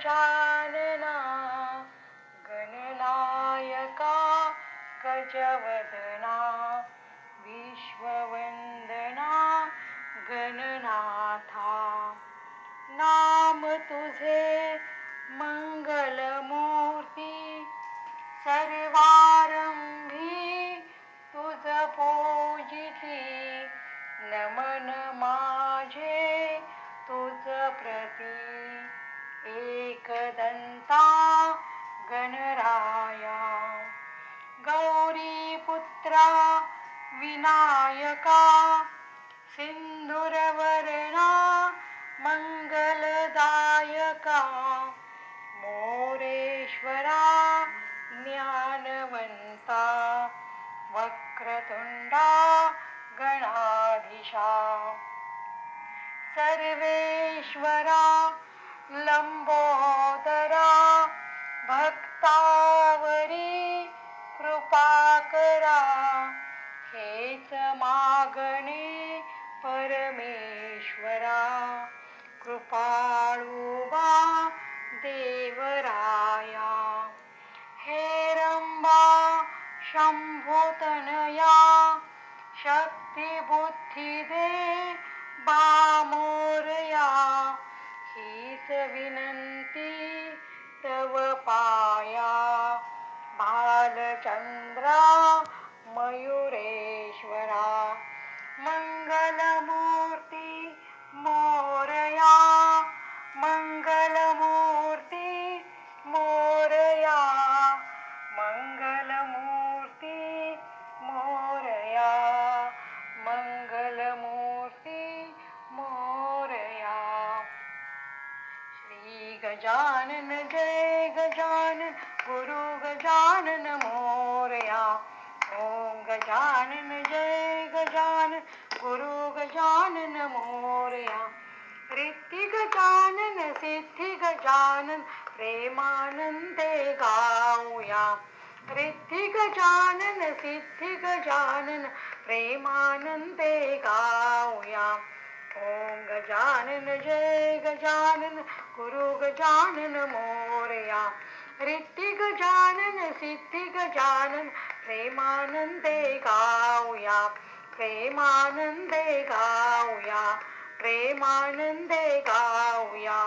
गजानना गणनायका गजवदना विश्ववंदना गणनाथा. नाम तुझे मंगलमूर्ती सर्वारंभी तुझ पूजिती. नमन माझे तुझ प्रती. ए एकदंता गणराया। गौरी पुत्रा विनायका सिंधुरवर्णा मंगलदायका मोरेश्वरा ज्ञानवंता वक्रतुंडा गणाधीशा। सर्वेश्वरा लंबोदरा भक्तावरी कृपा करा. हेच मागणे परमेश्वरा. कृपाळुबा देवराया. हे रंबा शंभुतनया शक्ती बुद्धी दे विनंती तव पाया बालचंद्रा मयुरेश्वरा मंगलमूर्ती गजानन जय गजानन गुरु गजानन मोरया। ओम गजानन जय गजानन गुरु गजानन मोरया। रिद्धी गजानन सिद्धी गजानन प्रेमानंदे गाऊया। रिद्धी गजानन सिद्धी गजानन प्रेमानंदे गाऊया। ओम गजानन जय गजानन गुरु गजानन मोरया रिद्धी गजानन सिद्धी गजानन प्रेमानंदे गाऊया प्रेमानंदे गाऊया प्रेमानंदे गाऊया।